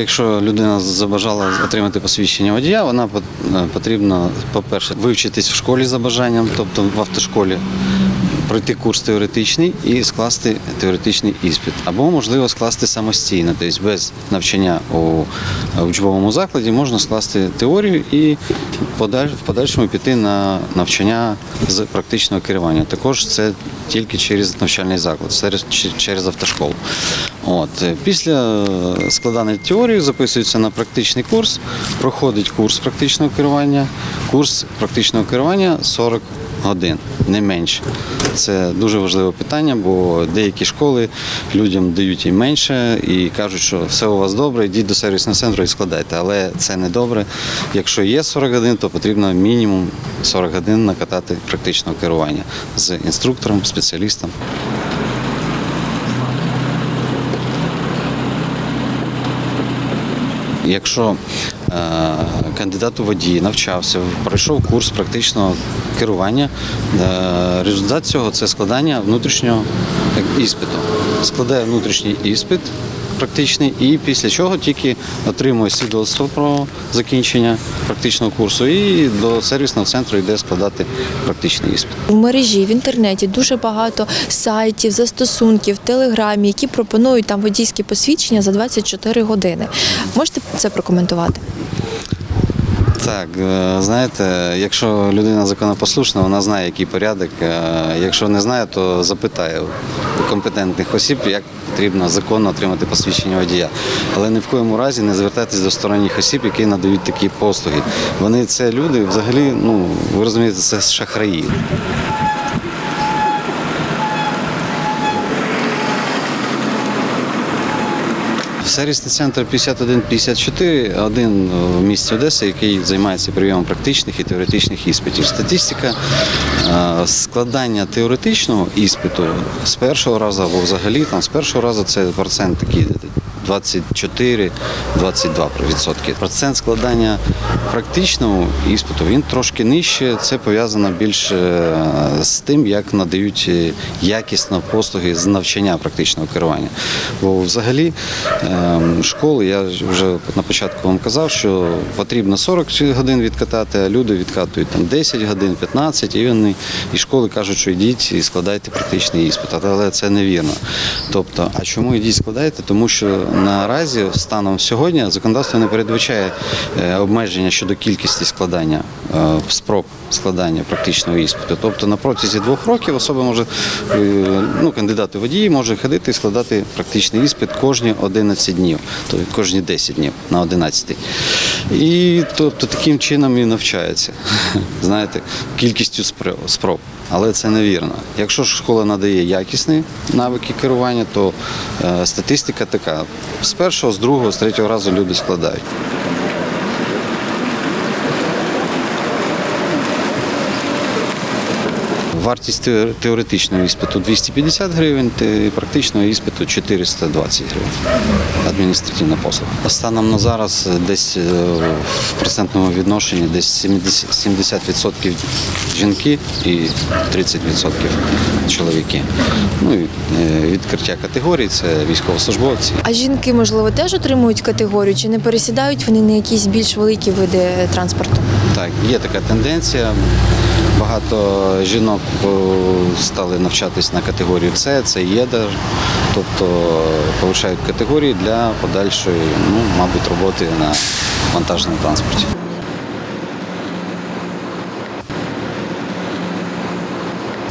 Якщо людина забажала отримати посвідчення водія, вона е, потрібно, по-перше, вивчитись в школі за бажанням, тобто в автошколі, пройти курс теоретичний і скласти теоретичний іспит. Або, можливо, скласти самостійно, тобто без навчання у е, учбовому закладі можна скласти теорію і в подальшому піти на навчання з практичного керування. Також це тільки через навчальний заклад, через, автошколу. От. е, Після е, складання теорії записується на практичний курс, проходить курс практичного керування. Курс практичного керування 40 годин, не менше. Це дуже важливе питання, бо деякі школи людям дають і менше і кажуть, що все у вас добре, йдіть до сервісного центру складайте. Але це не добре. Якщо є 40 годин, то потрібно мінімум 40 годин накатати практичного керування з інструктором, спеціалістом. Якщо е, кандидат у водії навчався, пройшов курс практичного керування, е, результат цього це складання внутрішнього іспиту. Складає внутрішній іспит практичний і після чого тільки отримує свідоцтво про закінчення практичного курсу і до сервісного центру йде складати практичний іспит. В мережі в інтернеті дуже багато сайтів, застосунків, в телеграмі, які пропонують там водійські посвідчення за 24 години. Можете це прокоментувати? Так, е, знаєте, якщо людина законопослушна, вона знає, який порядок. Е, Якщо не знає, то запитає у компетентних осіб, як потрібно законно отримати посвідчення водія. Але ні в коєму разі не звертайтесь до сторонніх осіб, які надають такі послуги. Вони це люди взагалі, ну ви розумієте, це шахраї. Сервісний центр 5154 один в місті Одеси, який займається прийомом практичних і теоретичних іспитів. Статистика е, складання теоретичного іспиту з першого разу або взагалі там з першого разу це процент такий 24-22%. Процент складання практичного іспиту він трошки нижче. Це пов'язано більше з тим, як надають е, якісно послуги з навчання практичного керування. Бо взагалі ем, школи, я вже на початку вам казав, що потрібно 40 годин відкатати, а люди відкатують там 10 годин, 15, і вони і школи кажуть, що йдіть і складайте практичний іспит. Але це невірно. Тобто, а чому йдіть складайте? Тому що наразі станом сьогодні законодавство не передбачає е, обмеження щодо кількості складання е, спроб складання практичного іспиту. Тобто на протязі двох років особа може, е, ну, кандидат у водії може ходити і складати практичний іспит кожні 11 днів, тобто кожні 10 днів на 11. І тобто таким чином і навчається, знаєте, кількістю спроб. Але це невірно. Якщо ж школа надає якісні навики керування, то е, статистика така: з першого, з другого, з третього разу люди складають. Вартість теор- теоретичного іспиту 250 гривень, практичного іспиту 420 гривень. Адміністративна послуга. Станом на зараз десь е, в процентному відношенні десь 70, 70% жінки і 30% чоловіки. Ну і е, відкриття категорій це військовослужбовці. А жінки, можливо, теж отримують категорію, чи не пересідають вони на якісь більш великі види транспорту? Так, є така тенденція. Багато жінок стали навчатись на категорію С, це ЄДР, тобто повишають категорії для подальшої, ну, мабуть, роботи на вантажному транспорті.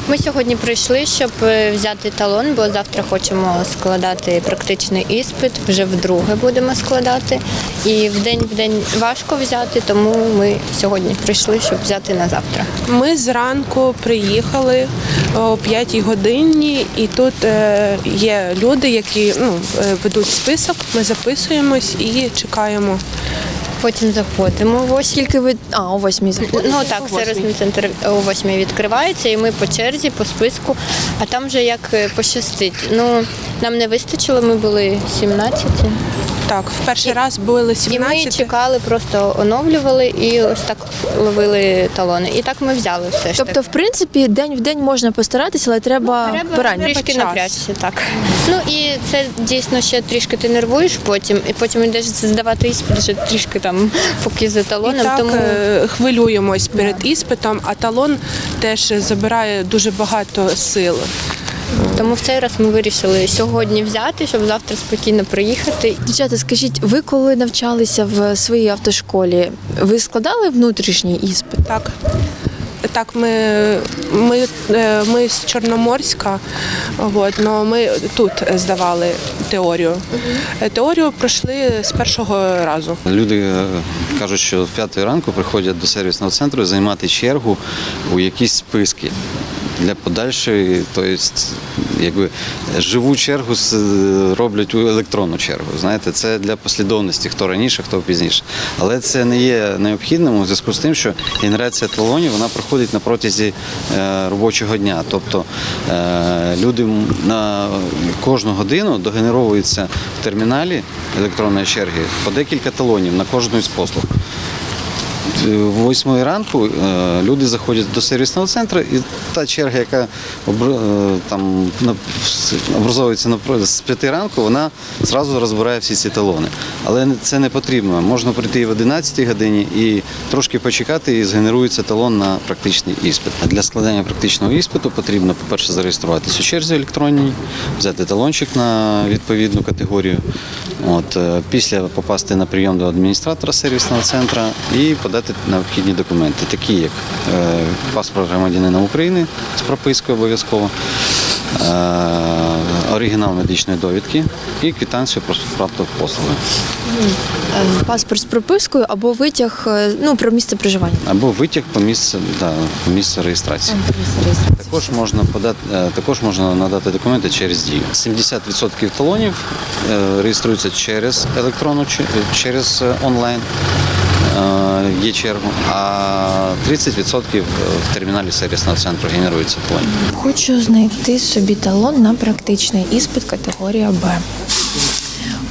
Ми сьогодні прийшли, щоб е, взяти талон, бо завтра хочемо складати практичний іспит. Вже вдруге будемо складати. І в день в день важко взяти, тому ми сьогодні прийшли, щоб взяти на завтра. Ми зранку приїхали о 5 годині, і тут е, є люди, які ну, е, ведуть список. Ми записуємось і чекаємо. Потім заходимо в ось. Скільки ви. А, о восьмій заходимо. Ну так, сервісний центр о восьмій відкривається, і ми по черзі, по списку, а там вже як е, пощастить. Ну, нам не вистачило, ми були 17. Так, в перший раз були І ми чекали, просто оновлювали і ось так ловили талони. І так ми взяли все ж Тобто, таки. в принципі, день в день можна постаратися, але треба, Треба поранні. трішки напрячся, так. Ну і це дійсно ще трішки ти нервуєш потім, і потім йдеш здавати іспит, вже трішки там поки за І талоном. так тому е, хвилюємось перед іспитом, а талон теж забирає дуже багато сил. Тому в цей раз ми вирішили сьогодні взяти, щоб завтра спокійно приїхати. Дівчата, скажіть, ви коли навчалися в своїй автошколі, ви складали внутрішній іспит? Так. Так, ми, ми, е, ми з Чорноморська, от, но ми тут здавали теорію. Е, Теорію пройшли з першого разу. Люди е, кажуть, що в п'ятої ранку приходять до сервісного центру займати чергу у якісь списки для подальшої, тобто, якби живу чергу з- роблять у електронну чергу. Знаєте, це для послідовності, хто раніше, хто пізніше. Але це не є необхідним у зв'язку з тим, що генерація талонів вона проходить на протязі е, робочого дня. Тобто е, люди на кожну годину догенеровуються в терміналі електронної черги по декілька талонів на кожну із послуг. В восьмої ранку е, люди заходять до сервісного центру, і та черга, яка е, там образовується з п'яти ранку, вона зразу розбирає всі ці талони. Але це не потрібно. Можна прийти і в 11 годині і трошки почекати, і згенерується талон на практичний іспит. Для складання практичного іспиту потрібно, по-перше, зареєструватися у черзі електронній, взяти талончик на відповідну категорію. От, е, після попасти на прийом до адміністратора сервісного центру і подати необхідні документи, такі як е, паспорт громадянина України з пропискою обов'язково, е, оригінал медичної довідки і квитанцію про справку послуги. Е, Паспорт з пропискою або витяг ну, про місце проживання. Або витяг по місцю, да, по місцю реєстрації. Також можна подати, також можна надати документи через дію. 70% талонів реєструються через електронну через онлайн. Е, Є чергу, а 30% в терміналі сервісного центру генерується талонів. Хочу знайти собі талон на практичний іспит категорія Б.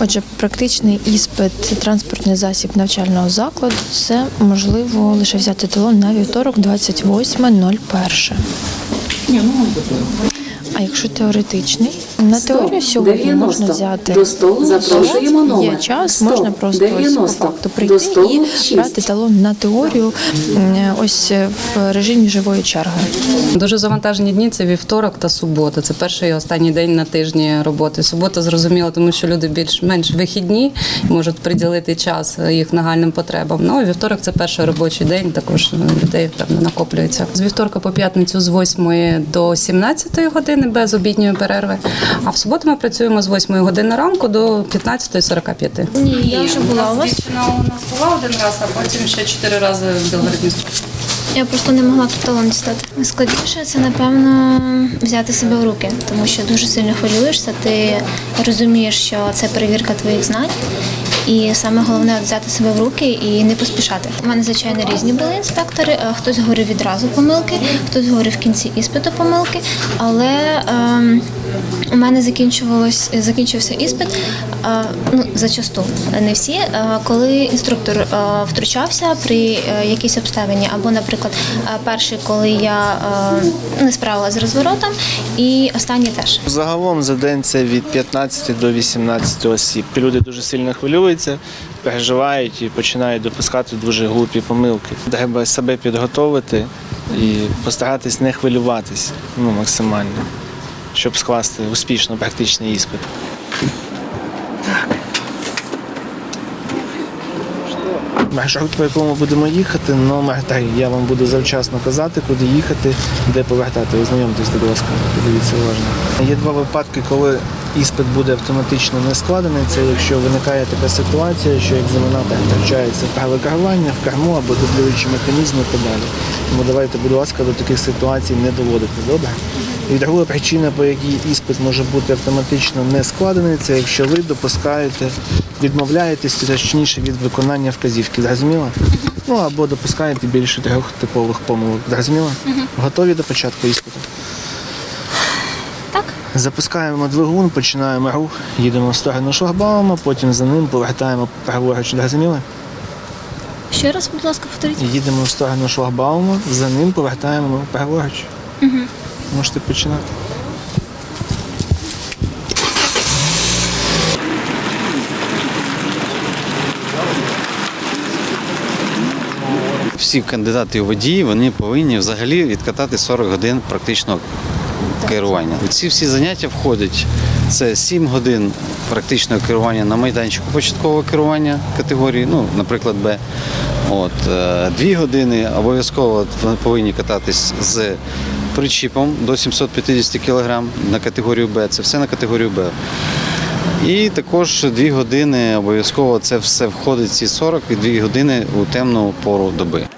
Отже, практичний іспит транспортний засіб навчального закладу це можливо лише взяти талон на вівторок 28.01. А якщо теоретичний, на теорію сьогодні можна взяти. До столу запрошуємо Є час, 100, можна просто ось по 90, факту до прийти столу і брати талон на теорію ось е, в режимі живої черги. Дуже завантажені дні це вівторок та субота. Це перший і останній день на тижні роботи. Субота зрозуміло, тому що люди більш-менш вихідні можуть приділити час їх нагальним потребам. Ну і вівторок це перший робочий день. Також людей там накоплюється. З вівторка по п'ятницю з 8 до 17 години без обідньої перерви. А в суботу ми працюємо з 8 години ранку до 15.45. Ні, я вже була у вас. Дівчина у нас була один раз, а потім ще чотири рази в Білгородністрові. Я просто не могла тут талон дістати. Складніше це, напевно, взяти себе в руки, тому що дуже сильно хвилюєшся. Ти розумієш, що це перевірка твоїх знань. І саме головне взяти себе в руки і не поспішати. У мене, звичайно, різні були інспектори. Е, Хтось говорив відразу помилки, хтось говорив в кінці іспиту помилки. Але ем, у мене закінчувалось закінчився іспит. е, ну зачасту не всі, е, коли інструктор е, втручався при е, якійсь обставині, або, наприклад, е, перший, коли я е, не справилася з розворотом, і останній теж. Загалом за день це від 15 до 18 осіб. Люди дуже сильно хвилюються, переживають і починають допускати дуже глупі помилки. Треба себе підготовити і постаратись не хвилюватись ну, максимально, щоб скласти успішно практичний іспит. Маршрут, по якому будемо їхати, номер 3. Я вам буду завчасно казати, куди їхати, де повертати. Ознайомтесь, будь ласка, подивіться уважно. Є два випадки, коли іспит буде автоматично не складений. Це якщо виникає така ситуація, що екзаменатор втрачається праве керування, в керму або дублюючі механізми і так далі. Тому давайте, будь ласка, до таких ситуацій не доводити. Добре? І друга причина, по якій іспит може бути автоматично не складений, це якщо ви допускаєте, відмовляєтесь точніше від виконання вказівки. Зрозуміло? Ну або допускаєте більше трьох типових помилок. Зрозуміло? Готові до початку іспиту? Так. Запускаємо двигун, починаємо рух, їдемо в сторону шлагбаума, потім за ним повертаємо праворуч, зрозуміли? Ще раз, будь ласка, повторіть. Їдемо в сторону шлагбаума, за ним повертаємо праворуч. Угу. Можете починати. Всі кандидати у водії вони повинні взагалі відкатати 40 годин практичного керування. Ці всі заняття входять. Це 7 годин практичного керування на майданчику початкового керування категорії, ну, наприклад, Б. От, 2 години обов'язково повинні кататись з причіпом до 750 кг на категорію Б. Це все на категорію Б. І також дві години обов'язково це все входить ці 40 і дві години у темну пору доби.